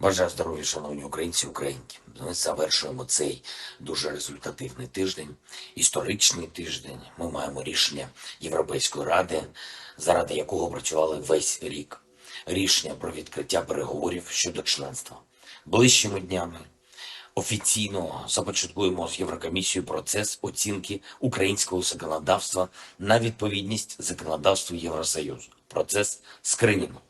Бажаю здоров'я, шановні українці, українки. Ми завершуємо цей дуже результативний тиждень, історичний тиждень. Ми маємо рішення Європейської ради, заради якого працювали весь рік. Рішення про відкриття переговорів щодо членства. Ближчими днями офіційно започаткуємо з Єврокомісією процес оцінки українського законодавства на відповідність законодавству Євросоюзу. Процес скринінгу.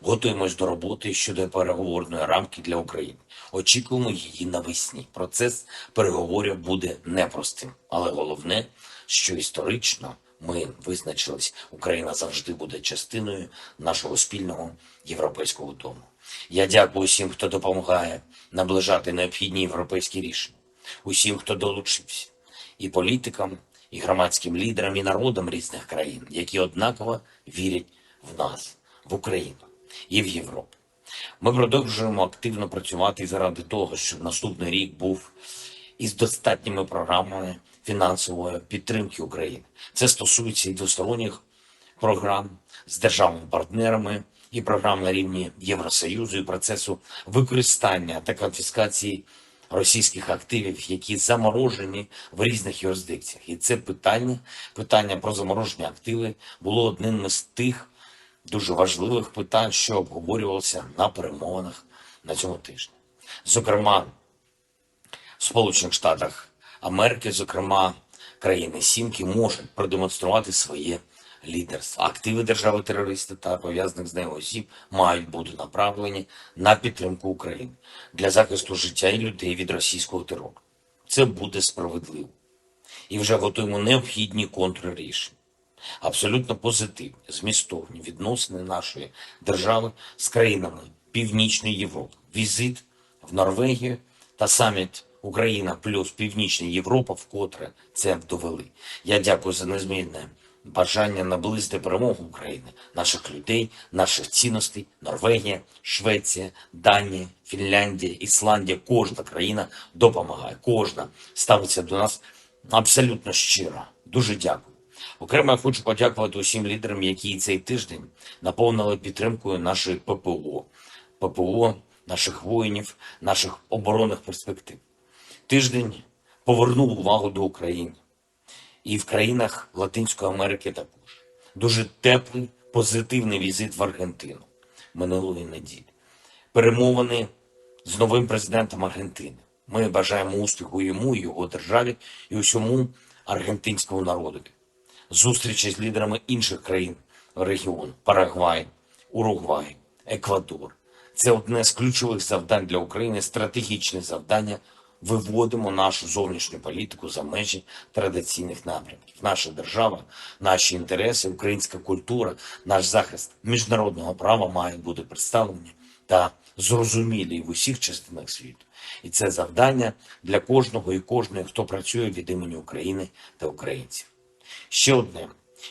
Готуємось до роботи щодо переговорної рамки для України. Очікуємо її навесні. Процес переговорів буде непростим, але головне, що історично ми визначились, Україна завжди буде частиною нашого спільного європейського дому. Я дякую усім, хто допомагає наближати необхідні європейські рішення, усім, хто долучився, і політикам, і громадським лідерам, і народам різних країн, які однаково вірять в нас, в Україну і в Європу. Ми продовжуємо активно працювати заради того, щоб наступний рік був із достатніми програмами фінансової підтримки України. Це стосується і двосторонніх програм з державними партнерами, і програм на рівні Євросоюзу, і процесу використання та конфіскації російських активів, які заморожені в різних юрисдикціях. І це питання, питання про заморожені активи було одним із тих дуже важливих питань, що обговорювалося на перемовинах на цьому тижні. Зокрема, в Сполучених Штатах Америки, зокрема, країни Сімки можуть продемонструвати своє лідерство. Активи держави-терориста та пов'язаних з нею осіб мають бути направлені на підтримку України для захисту життя і людей від російського терору. Це буде справедливо. І вже готуємо необхідні контррішення абсолютно позитивні, змістовні відносини нашої держави з країнами Північної Європи. Візит в Норвегію та саміт Україна плюс Північна Європа, вкотре це довели. Я дякую за незмінне бажання наблизити перемогу України, наших людей, наших цінностей. Норвегія, Швеція, Данія, Фінляндія, Ісландія. Кожна країна допомагає. Кожна ставиться до нас абсолютно щиро. Дуже дякую. Окремо хочу подякувати усім лідерам, які цей тиждень наповнили підтримкою нашої ППО, ППО, наших воїнів, наших оборонних перспектив. Тиждень повернув увагу до України і в країнах Латинської Америки також. Дуже теплий, позитивний візит в Аргентину минулої неділі. Перемовини з новим президентом Аргентини. Ми бажаємо успіху йому, його державі і усьому аргентинському народові зустрічі з лідерами інших країн регіону Парагвай, Уругвай, Еквадор. Це одне з ключових завдань для України, стратегічне завдання. Виводимо нашу зовнішню політику за межі традиційних напрямків. Наша держава, наші інтереси, українська культура, наш захист міжнародного права мають бути представлені та зрозумілі в усіх частинах світу. І це завдання для кожного і кожної, хто працює від імені України та українців. Ще одне.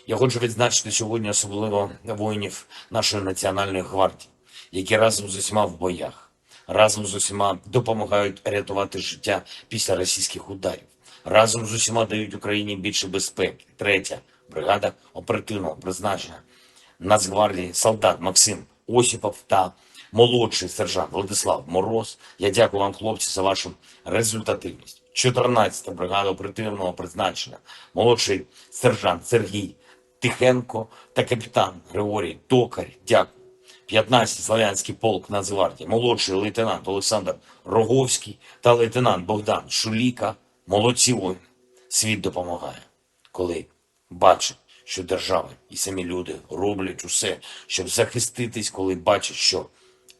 Я хочу відзначити сьогодні особливо воїнів нашої національної гвардії, які разом з усіма в боях, разом з усіма допомагають рятувати життя після російських ударів, разом з усіма дають Україні більше безпеки. Третя бригада оперативного призначення Нацгвардії солдат Максим Осіпов та молодший сержант Владислав Мороз. Я дякую вам, хлопці, за вашу результативність. 14-та бригада оперативного призначення, молодший сержант Сергій Тихенко та капітан Григорій Токар. Дякую. 15-й Славянський полк Нацгвардії, молодший лейтенант Олександр Роговський та лейтенант Богдан Шуліка. Молодці воїни. Світ допомагає, коли бачить, що держава і самі люди роблять усе, щоб захиститись, коли бачать, що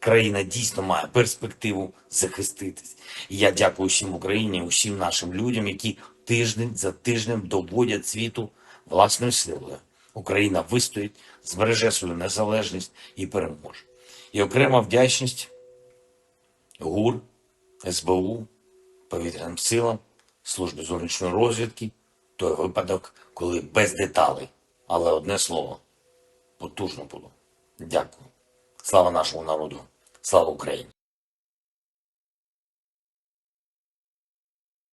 країна дійсно має перспективу захиститись. Я дякую всім Україні, усім нашим людям, які тиждень за тижнем доводять світу власною силою. Україна вистоїть, збереже свою незалежність і переможе. І окрема вдячність ГУР, СБУ, повітряним силам, службі зовнішньої розвідки. Той випадок, коли без деталей, але одне слово потужно було. Дякую. Слава нашому народу, слава Україні!